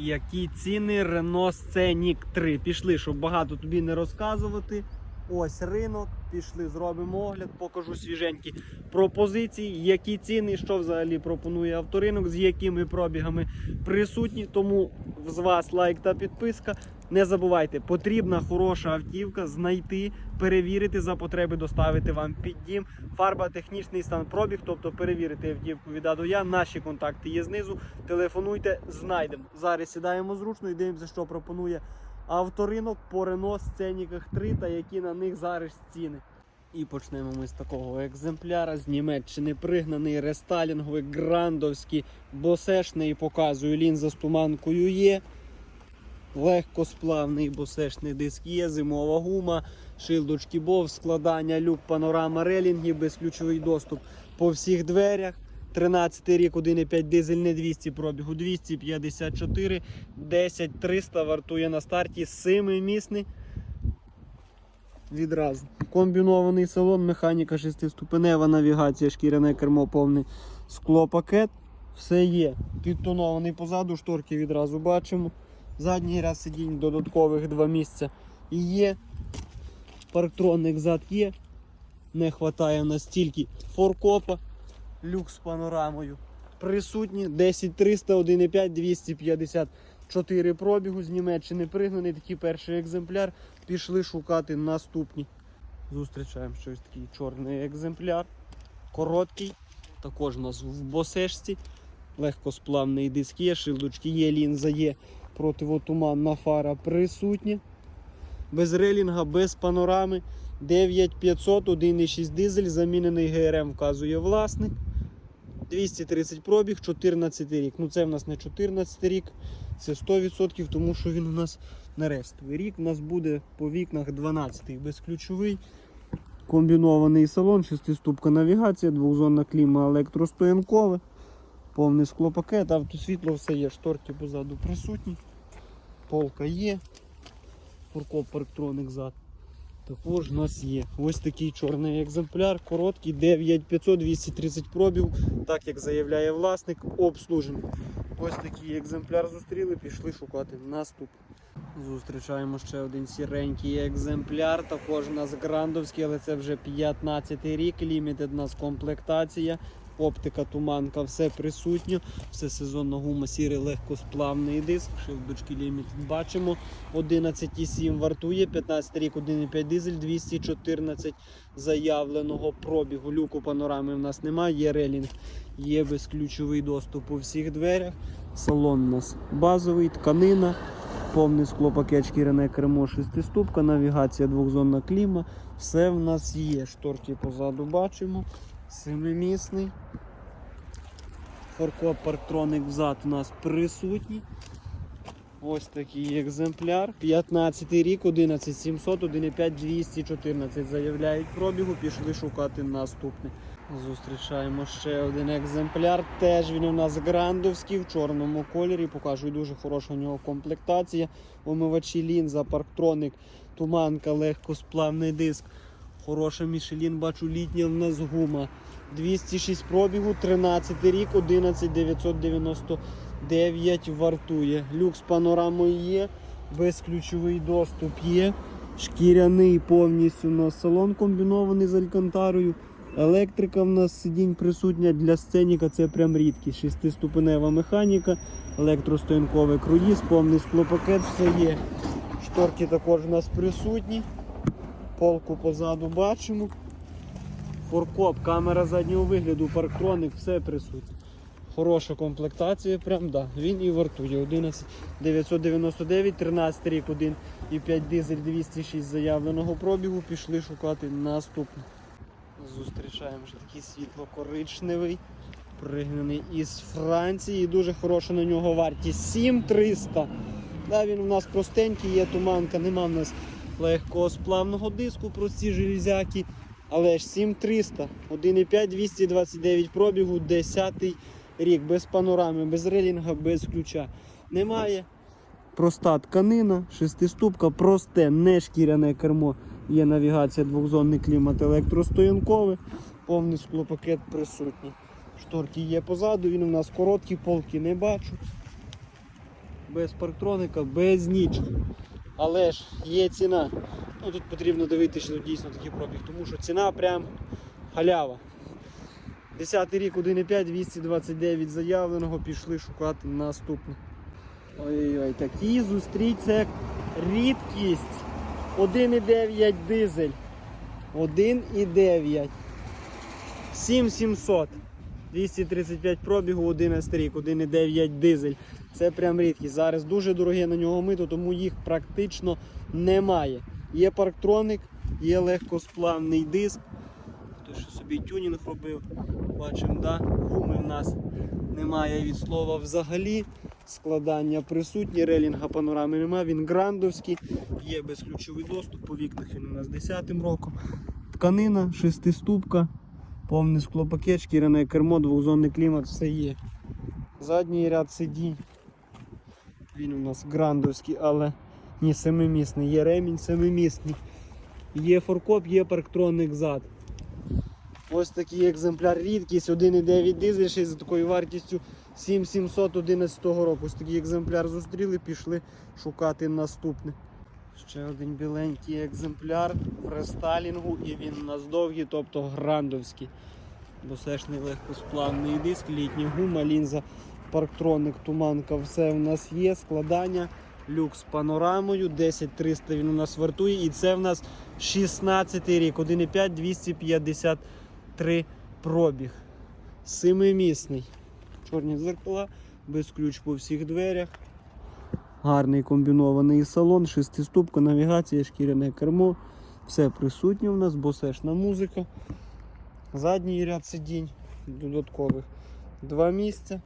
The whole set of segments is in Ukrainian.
Які ціни Renault Scenic 3? Пішли, щоб багато тобі не розказувати. Ось ринок, пішли, зробимо огляд, покажу свіженькі пропозиції, які ціни, що взагалі пропонує авторинок, з якими пробігами присутні. Тому з вас лайк та підписка. Не забувайте, потрібна хороша автівка, знайти, перевірити за потреби, доставити вам під дім. Фарба, технічний стан, пробіг, тобто перевірити автівку від А до Я. Наші контакти є знизу. Телефонуйте, знайдемо. Зараз сідаємо зручно і дивимося, що пропонує авторинок по Renault Сценіках 3 та які на них зараз ціни. І почнемо ми з такого екземпляра з Німеччини пригнаний рестайлінговий грандовський босешний показую лінза з туманкою є. Легкосплавний босешний диск є, зимова гума, шилдочки бов, складання люк, панорама релінги, безключовий доступ по всіх дверях. 13 рік, 1,5 дизель, не 200 пробігу, 254, 10 300 вартує на старті, 7-місний. Відразу. Комбінований салон, механіка 6-ступенева, навігація, шкіряне кермо, повний склопакет. Все є. Підтонований позаду, шторки відразу бачимо. Задній ряд сидінь додаткових два місця і є. Парктронник зад є. Не вистачає настільки форкопа, люк з панорамою. Присутні 10300, 1,5, 254 пробігу з Німеччини пригнаний такий перший екземпляр. Пішли шукати наступні. Зустрічаємо щось такий чорний екземпляр. Короткий. Також у нас в босешці. Легкосплавний диск є, шилдочки є, лінза є противотуманна фара присутня. Без релінга, без панорами. 9500, 1,6 дизель, замінений ГРМ вказує власник. 230 пробіг, 14 рік. Ну це в нас не 14 рік, це 100%, тому що він у нас на рестовий рік. У нас буде по вікнах 12 безключовий. Комбінований салон, шестиступка навігація, двохзонна кліма електростоянкове. Повний склопакет, автосвітло все є, шторки позаду присутні. Полка є. Фуркоп парктроник зад. Також у нас є. Ось такий чорний екземпляр, короткий, 9500, 230 пробів, так як заявляє власник, обслужений. Ось такий екземпляр зустріли, пішли шукати наступ. Зустрічаємо ще один сіренький екземпляр, також у нас грандовський, але це вже 15 рік, лімітед у нас комплектація, оптика, туманка, все присутньо, все сезонна гума, сірий легкосплавний диск, шилдочки лімітед бачимо. 11,7 вартує, 15 рік, 1,5 дизель, 214 заявленого пробігу. Люку панорами в нас немає, є релінг, є безключовий доступ у всіх дверях. Салон у нас базовий, тканина. Повний склопакет шкіряне кермо, шестиступка, навігація, двохзонна кліма. Все в нас є. Шторки позаду бачимо. Семимісний. Форкоп парктроник взад у нас присутній. Ось такий екземпляр. 15 рік, 11700, 1,5 214 заявляють пробігу, пішли шукати наступний. Зустрічаємо ще один екземпляр. Теж він у нас грандовський в чорному кольорі. Покажу дуже хороша у нього комплектація. Омивачі лінза, парктроник, туманка, легкосплавний диск. Хороша Мішелін, бачу, літня в нас гума. 206 пробігу, 13 рік, 11999 вартує. Люкс панорамою є, безключовий доступ є. Шкіряний повністю на салон комбінований з алькантарою. Електрика в нас сидінь присутня для сценіка, це прям рідкість. Шестиступенева механіка, електростоянковий круїз, повний склопакет, все є. Шторки також у нас присутні. Полку позаду бачимо. Форкоп, камера заднього вигляду, парктроник, все присутнє. Хороша комплектація, прям да. Він і вартує. 11 999, 13 рік, 1,5 дизель 206 заявленого пробігу. Пішли шукати наступний. Зустрічаємо ще такий світло-коричневий, пригнаний із Франції. Дуже хороша на нього вартість 7300. Да, він у нас простенький, є туманка, нема в нас легкого сплавного диску, прості железяки. Але ж 7300, 1,5 229 пробігу, 10 рік, без панорами, без релінга, без ключа. Немає. Проста тканина, шестиступка, просте, не шкіряне кермо. Є навігація, двохзонний клімат електростоянковий, повний склопакет присутній. Шторки є позаду, він у нас короткий, полки не бачу. без парктроника, без нічого. Але ж є ціна. Ну тут потрібно дивитися, що тут дійсно такий пробіг, тому що ціна прям халява. 10 рік 1,5, 229 заявленого, пішли шукати наступне. Ой-ой, такі зустріть це рідкість. 1,9 дизель. 1,9. 7700. 235 пробігу, 11 рік, 1,9 дизель. Це прям рідкість. Зараз дуже дороге на нього мито, тому їх практично немає. Є парктроник, є легкосплавний диск. Хто що собі тюнінг робив, бачимо, да? гуми в нас немає від слова взагалі. Складання присутні, релінга панорами немає, він грандовський, є безключовий доступ, по вікнах він у нас 10 роком. Тканина, шестиступка, повний склопакет, шкіряне кермо, двохзонний клімат, все є. Задній ряд сидінь. Він у нас грандовський, але ні, семимісний. Є ремінь семимісний. Є форкоп, є парктронник зад. Ось такий екземпляр рідкість, 1,9 дизель, ще за такою вартістю 7711 року. Ось такий екземпляр зустріли, пішли шукати наступний. Ще один біленький екземпляр в рестайлінгу і він у нас довгий, тобто грандовський. Босешний легкосплавний диск, літня гума, лінза, парктроник, туманка, все в нас є, складання, люк з панорамою, 10300 він у нас вартує і це в нас 16 рік, 1,5 253 пробіг. Семимісний. Чорні дзеркала, без ключ по всіх дверях. Гарний комбінований салон, шестиступка, навігація, шкіряне кермо. Все присутнє у нас, босешна музика. Задній ряд сидінь додаткових. Два місця.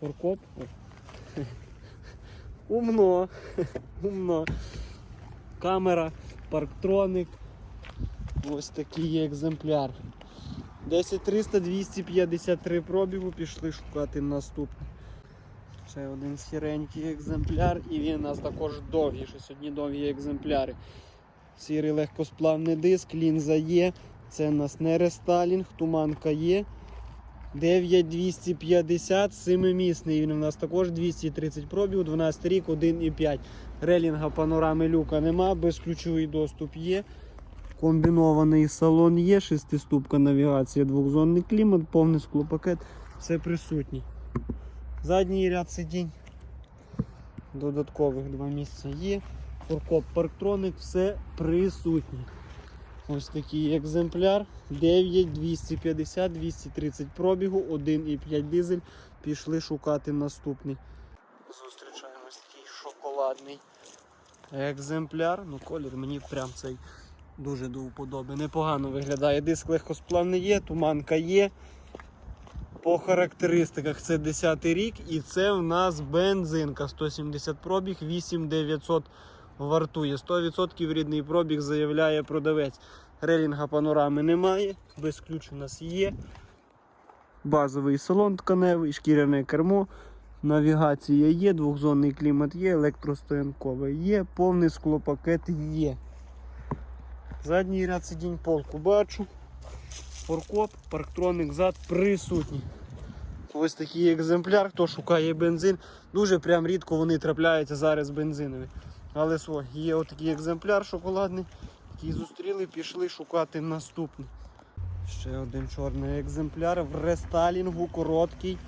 Форкоп. Умно. Умно. Камера, парктроник. Ось такий є екземпляр. 10300 253 пробігу, пішли шукати наступний. Ще один сіренький екземпляр, і він у нас також довгий, що сьогодні довгі екземпляри. Сірий легкосплавний диск, лінза є. Це у нас не рестайлінг, туманка є. 9250, семимісний. Він у нас також 230 пробігу, 12 рік, 1,5. Релінга панорами люка нема, безключовий доступ є. Комбінований салон є, шестиступка навігація, двохзонний клімат, повний склопакет, все присутній. Задній ряд сидінь. Додаткових два місця є. Форкоп парктроник, все присутнє. Ось такий екземпляр. 9, 250, 230 пробігу, 1,5 дизель. Пішли шукати наступний. Зустрічаємо такий шоколадний екземпляр. Ну, колір мені прям цей дуже до вподоби. Непогано виглядає. Диск легкосплавний є, туманка є. По характеристиках це 10 рік і це в нас бензинка 170 пробіг, 8900 вартує. 100% рідний пробіг заявляє продавець. Релінга панорами немає, без ключ у нас є. Базовий салон тканевий, шкіряне кермо, навігація є, двохзонний клімат є, електростоянкове є, повний склопакет є. Задній ряд сидінь полку бачу. Форкоп, парктроник зад присутній. Ось такий екземпляр, хто шукає бензин. Дуже прям рідко вони трапляються зараз бензинові. Але о, є отакий екземпляр шоколадний, який зустріли, пішли шукати наступний. Ще один чорний екземпляр в рестайлінгу, короткий.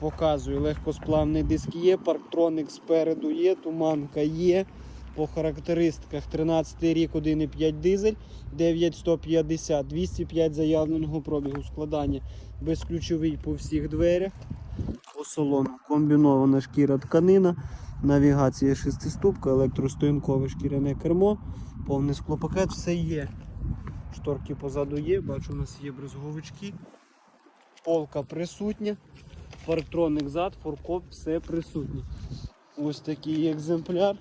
Показую, легкосплавний диск є, парктроник спереду є, туманка є. По характеристиках 13 рік 1,5 дизель, 9150, 205 заявленого пробігу складання безключовий по всіх дверях. По салону комбінована шкіра тканина, навігація шестиступка, електростоянкове шкіряне кермо, повний склопакет, все є. Шторки позаду є, бачу, у нас є брезговички. Полка присутня, парктроник зад, форкоп, все присутнє. Ось такий екземпляр.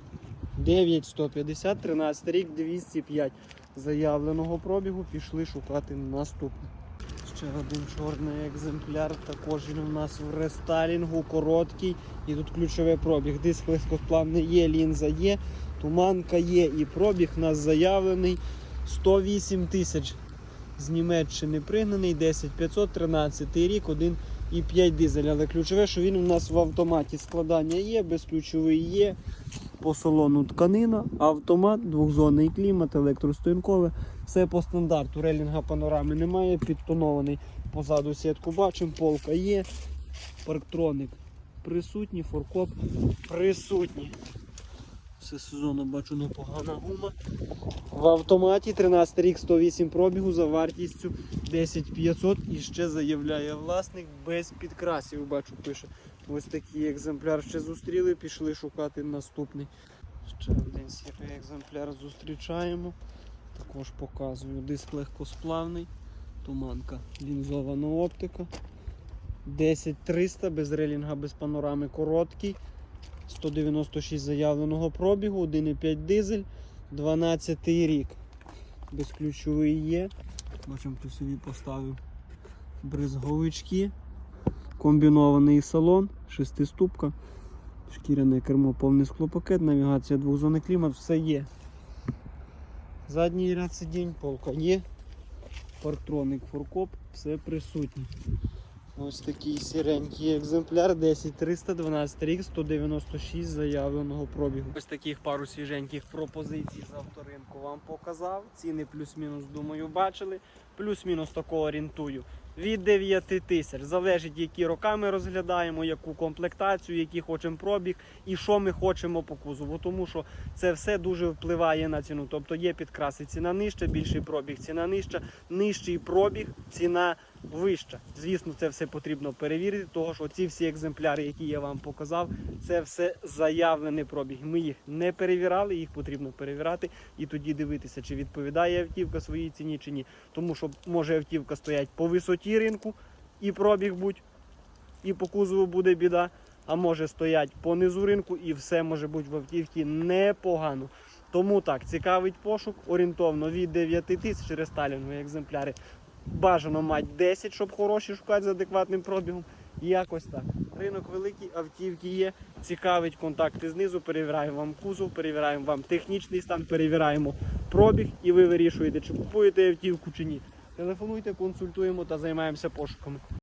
9150, 13 рік, 205 заявленого пробігу. Пішли шукати наступний. Ще один чорний екземпляр. Також він у нас в рестайлінгу, короткий. І тут ключовий пробіг. Диск легкосплавний є, лінза є, туманка є і пробіг у нас заявлений 108 тисяч. З Німеччини пригнаний, 10500, 13 рік, і 5 дизель. Але ключове, що він у нас в автоматі складання є, безключовий є. По салону тканина, автомат, двохзонний клімат, електростоянкове. Все по стандарту. Релінга панорами немає, підтонований позаду сітку бачимо, полка є. Парктроник присутній, форкоп присутній. Все сезонно бачу непогана гума. В автоматі 13 рік 108 пробігу за вартістю 10500 і ще заявляє власник без підкрасів. Бачу, пише. Ось такий екземпляр ще зустріли, пішли шукати наступний. Ще один сірий екземпляр зустрічаємо. Також показую. Диск легкосплавний, туманка, лінзована оптика. 10300 без релінга, без панорами короткий. 196 заявленого пробігу, 1,5 дизель, 12 рік. Безключовий є. Бачимо, хто собі поставив бризговички. Комбінований салон, шестиступка, шкіряне кермо, повний склопакет, навігація двохзонний клімат, все є. Задній ряд сидінь, полка є. Парктроник, форкоп, все присутнє. Ось такий сіренький екземпляр, 10312 рік, 196 заявленого пробігу. Ось таких пару свіженьких пропозицій з авторинку вам показав. Ціни плюс-мінус, думаю, бачили. Плюс-мінус такого орієнтую. Від 9 тисяч. Залежить, які роки ми розглядаємо, яку комплектацію, який хочемо пробіг і що ми хочемо по кузову. Тому що це все дуже впливає на ціну. Тобто є підкраси, ціна нижча, більший пробіг, ціна нижча, нижчий пробіг, ціна вища. Звісно, це все потрібно перевірити, тому що ці всі екземпляри, які я вам показав, це все заявлений пробіг. Ми їх не перевіряли, їх потрібно перевіряти і тоді дивитися, чи відповідає автівка своїй ціні чи ні. Тому що може автівка стоять по висоті ринку і пробіг будь, і по кузову буде біда. А може стоять по низу ринку і все може бути в автівці непогано. Тому так, цікавить пошук орієнтовно від 9 тисяч рестайлінгові екземпляри. Бажано мати 10, щоб хороші шукати з адекватним пробігом. Якось так. Ринок великий, автівки є. Цікавить контакти знизу. Перевіряємо вам кузов, перевіряємо вам технічний стан, перевіряємо пробіг і ви вирішуєте, чи купуєте автівку чи ні. Телефонуйте, консультуємо та займаємося пошуками.